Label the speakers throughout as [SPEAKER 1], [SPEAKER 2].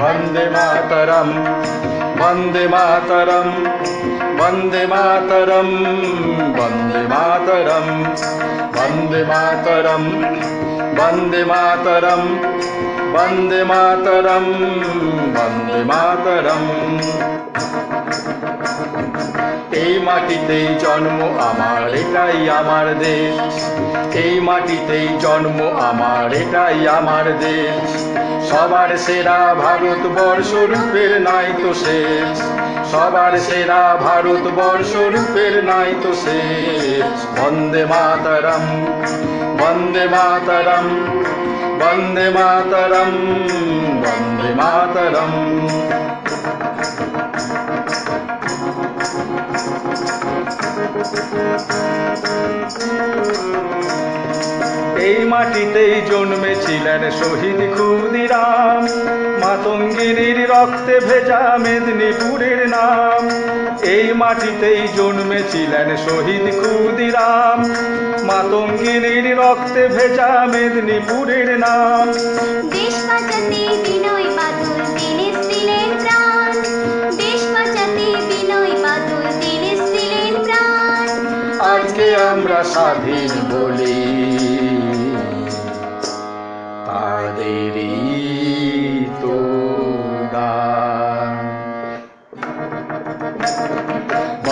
[SPEAKER 1] वन्दे मातरं वन्दे मातरं वन्दे मातरं वन्दे मातरं वन्दे मातरं वन्दे मातरं वन्दे मातरं वन्दे मातरम्। এই মাটিতেই জন্ম আমার, এটাই আমার দেশ। এই মাটিতেই জন্ম আমার, এটাই আমার দেশ। সবার সেরা ভারতবর্ষ রূপের নাই তো শেষ। সবার সেরা ভারতবর্ষ রূপের নাই তো শেষ। বন্দে মাতরম বন্দে মাতরম বন্দে মাতরম বন্দে মাতরম। মাটিতেই জন্মেছিলেন শহীদ ক্ষুদিরাম। মাতঙ্গিনীর রক্তে ভেজা মেদিনীপুরের নাম। এই মাটিতেই জন্মেছিলেন শহীদ ক্ষুদিরাম। মাতঙ্গিনীর রক্তে ভেজা মেদিনীপুরের নাম।
[SPEAKER 2] দেশ বাঁচাতে বিনয় বাদল দীনেশ দিলেন প্রাণ। দেশ বাঁচাতে বিনয় বাদল দীনেশ দিলেন প্রাণ।
[SPEAKER 1] আজকে আমরা স্বাধীন বলি।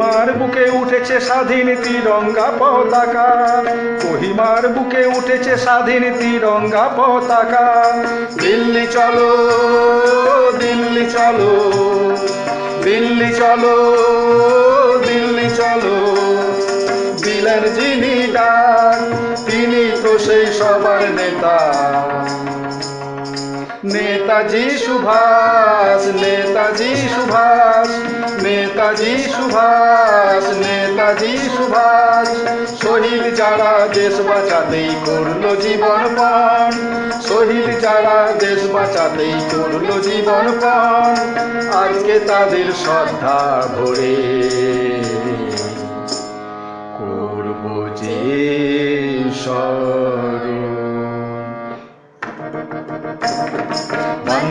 [SPEAKER 1] কোহিমার বুকে উঠেছে স্বাধীন তিরঙ্গা পতাকা। কোহিমার বুকে উঠেছে স্বাধীন তিরঙ্গা পতাকা। দিল্লি চলো দিল্লি চলো দিল্লি চলো দিল্লি চলো। দিলেন যিনি ডাক, তিনি তো সেই সবার নেতা। নেতাজি সুভাষ নেতাজি সুভাষ নেতাজি সুভাষ নেতাজি সুভাষ। শহীদ যারা দেশ বাঁচাতেই করল জীবন পান শহীদ যারা দেশ বাঁচাতেই করল জীবন পান আজকে তাদের শ্রদ্ধা ভরে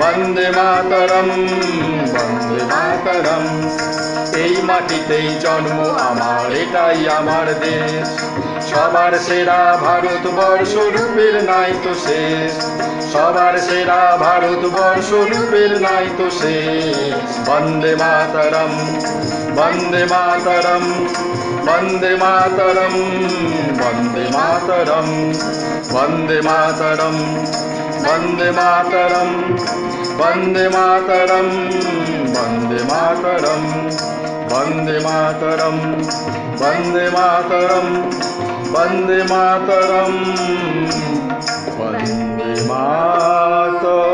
[SPEAKER 1] বন্দে মাতরম বন্দে মাতরম। এই মাটিতেই জন্ম আমার, এটাই আমার দেশ। সবার সেরা ভারতবর্ষ রূপের নাই তো শেষ। সবার সেরা ভারতবর্ষ রূপের নাই তো শেষ। বন্দে মাতরম বন্দে মাতরম বন্দে মাতরম বন্দে মাতরম বন্দে মাতরম। वन्दे मातरं वन्दे मातरं वन्दे मातरं वन्दे मातरं वन्दे मातरं वन्दे मातरं वन्दे मातरम्।